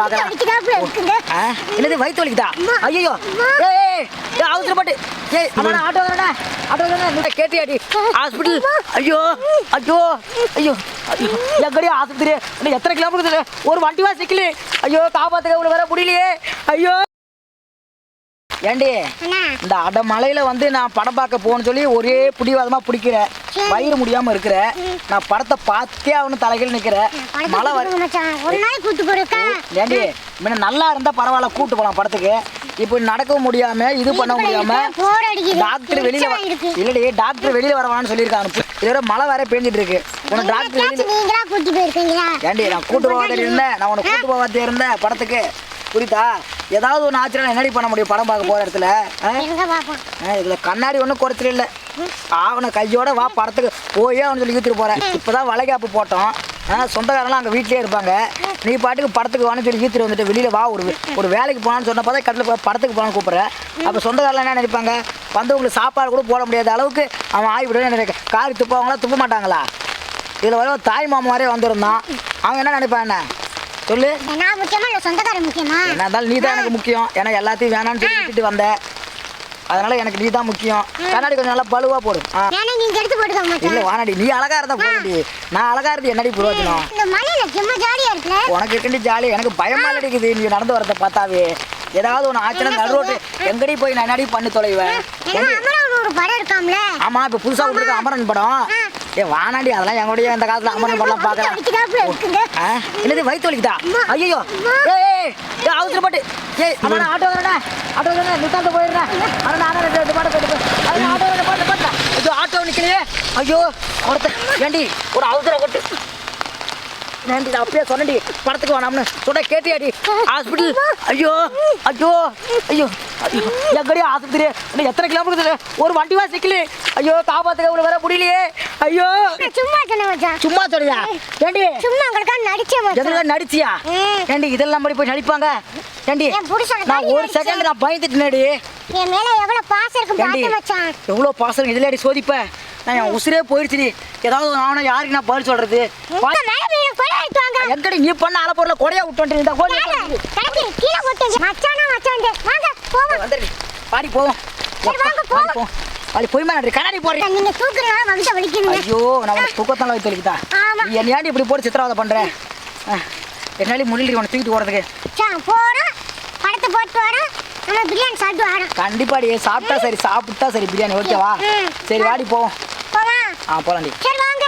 பார்க்கலாம் என்னது வயிற்று வலிக்குதா. ஐயோ. ஏய் அவசரப்பட்டு. ஏய் அம்மா நான் ஆட்டோ வரேன் ஆட்டோ கேட்டியாடி ஹாஸ்பிட்டல் ஐயோ ஐயோ ஐயோ ஐயோ. எங்கடி ஆஸ்பத்திரி. எத்தனை கிலோமீட்டர் ஒரு வண்டி வா சிக்கலு ஐயோ காப்பாத்துக்க இவ்வளவு வர முடியலையே. ஐயோ. ஏண்டி இந்த அட மலையில வந்து நான் படம் பார்க்க போகணும்னு சொல்லி ஒரே பிடிவாதமா பிடிக்கிறேன் சரி. வயிறு முடியாம இருக்கிற. நான் படத்தை பார்த்தே அவனு தலைகள் நிக்கிற மழை ஏண்டி முன்ன நல்லா இருந்தா பரவாயில்ல கூட்டு போலாம் படத்துக்கு. இப்போ நடக்கவும் முடியாம இது பண்ண முடியாம டாக்டர் வெளியில இல்லடி டாக்டர் வெளியில வரவான்னு சொல்லியிருக்காங்க. இதோட மழை வேற பெஞ்சிட்டு இருக்கு. உனக்கு டாக்டர் வெளியில ஏண்டி நான் கூட்டு போகாத இருந்தேன். நான் உனக்கு கூட்டு போகாத இருந்தேன் படத்துக்கு. புரியுதா? ஏதாவது ஒன்று ஆச்சுன்னா என்னடி பண்ண முடியும்? படம் பார்க்க போற இடத்துல இதுல கண்ணாடி ஒன்றும் குறைச்சல் இல்லை. அவனை கையோட வா படத்துக்கு போயே அவனு சொல்லி இழுத்துட்டு போறேன் இப்போதான் வளைகாப்பு போட்டோம். ஆ சொந்தக்காரெல்லாம் அங்கே வீட்லயே இருப்பாங்க. நீ பாட்டுக்கு படத்துக்கு வான்னு சொல்லி இழுத்துட்டு வந்துட்டு வெளியில வா ஒரு ஒரு வேலைக்கு போனான்னு சொன்னப்போ தான் கட்டில் படத்துக்கு போகலான்னு கூப்பிட்றேன் அப்போ சொந்தக்காரெல்லாம் என்ன நினைப்பாங்க? வந்தவங்களுக்கு சாப்பாடு கூட போட முடியாத அளவுக்கு அவன் ஆகி விடுன்னு நினைக்க காரி துப்பாங்களா துப்ப மாட்டாங்களா? இதில் வர தாய் மாமா மாதிரியே வந்திருந்தான். அவன் என்ன நினைப்பான் என்ன? சொல்லு. நான் முக்கியமா இல்ல சொந்தக்காரன் முக்கியமா? என்ன இருந்தாலும் நீ தான் எனக்கு முக்கியம். ஏன்னா எல்லாத்தையும் வேணாம்னு சொல்லி விட்டுட்டு வந்த. அதனால எனக்கு நீ தான் முக்கியம் கண்ணாடி கொஞ்சம் நல்லா பழுவா போடு. ஆ. ஏன்னா நீங்க எடுத்து போட்டுக்கோங்க இல்ல வானாடி நீ அழகா இருந்தா போடி நான் அழகா இருந்து என்னடி பிரயோஜனம் இந்த மலையில சும்மா ஜாலியா உனக்கு இருக்கண்டி ஜாலி. எனக்கு பயமா அடிக்குது. நீ நடந்து வரத பார்த்தாவே. ஏதாவது ஒன்று ஆச்சுன்னா நடு ரோட்டு எங்கடி போய் நான் என்னடி பண்ணி தொலைவேன் அமரன் ஒரு படம் இருக்காம்ல? ஆமா இப்ப புதுசா விட்டுருக்க அமரன் படம். ஏ வானாடி அதெல்லாம் எங்களுடைய இந்த காலத்துல அமரன் இருக்குங்க? ஆ? என்னது வயிற்று வலிக்குதா. ஐயோ அம்மா. ஏய் ஏய், ஏய் நான் ஆட்டோ வரேன் ஆட்டோ வரேன் நித்தாந்து போயிடுறேன். அண்ணா நான் ரெண்டு பாட்டு அது ஆட்டோ வரேன் பாட்டு பாட்டு ஐயோ ஆட்டோ நிக்கலையே ஐயோ ஒருத்த ஏண்டி ஒரு அவசரம் கொட்டு ஏண்டி நான் அப்பயே சொன்னடி படத்துக்கு வேணாம்னு சொன்ன கேட்டியாடி? ஹாஸ்பிட்டல். ஐயோ ஐயோ ஐயோ ஐயோ. எங்கடி ஆஸ்பத்திரி? எத்தனை கிலோமீட்டர் ஒரு வண்டி வா சிக்கலு ஐயோ காப்பாத்துக்க இவ்வளவு வர முடியலையே. ஐயோ. நான் சும்மா சொன்னேன் மச்சான். சும்மா சொல்லியா ஏண்டி? சும்மா உங்களுக்கா நடிச்சேன் மச்சான். எதுல நடிச்சியா. ஏண்டி இதெல்லாம் மாதிரி போய் நடிப்பாங்க? ஏண்டி நான் ஒரு. செகண்ட் நான் பயந்துட்டேனடி என் மேல எவ்வளவு பாசம் இருக்கு பாத்து மச்சான். எவ்வளோ பாசம் இதுல அடி சோதிப்ப. நான் என் உசுரே போயிடுச்சுடி ஏதாவது நானும் யாருக்கு நான் பதில் சொல்றது? எங்கடி நீ பண்ண அலை பொருளை கொடையா விட்டு இந்த கோழி கீழே போட்டு மச்சானா மச்சான் வாங்க போவோம். வந்துடுடி பாடி போவோம். பாடி போவோம். பாடி போய் நன்றி கண்ணாடி போடுறேன் நீங்க தூக்குறதுனால வம்சம் வலிக்கணுங்க ஐயோ உனக்கு தூக்கத்தான் வைத்து வலிக்குதா என்ன ஏன்டி இப்படி போட்டு சித்திரவதை பண்ற? என்னாலே முடியல உனக்கு தூக்கிட்டு போறதுக்கு? போறோம் படத்தை போட்டு வரோம் நம்ம பிரியாணி சாப்பிட்டு வரோம் கண்டிப்பாடி சாப்பிட்டா சரி சாப்பிட்டா சரி பிரியாணி ஓகேவா. சரி வாடி போவோம் போலாம். ஆ போலாண்டி சரி வாங்க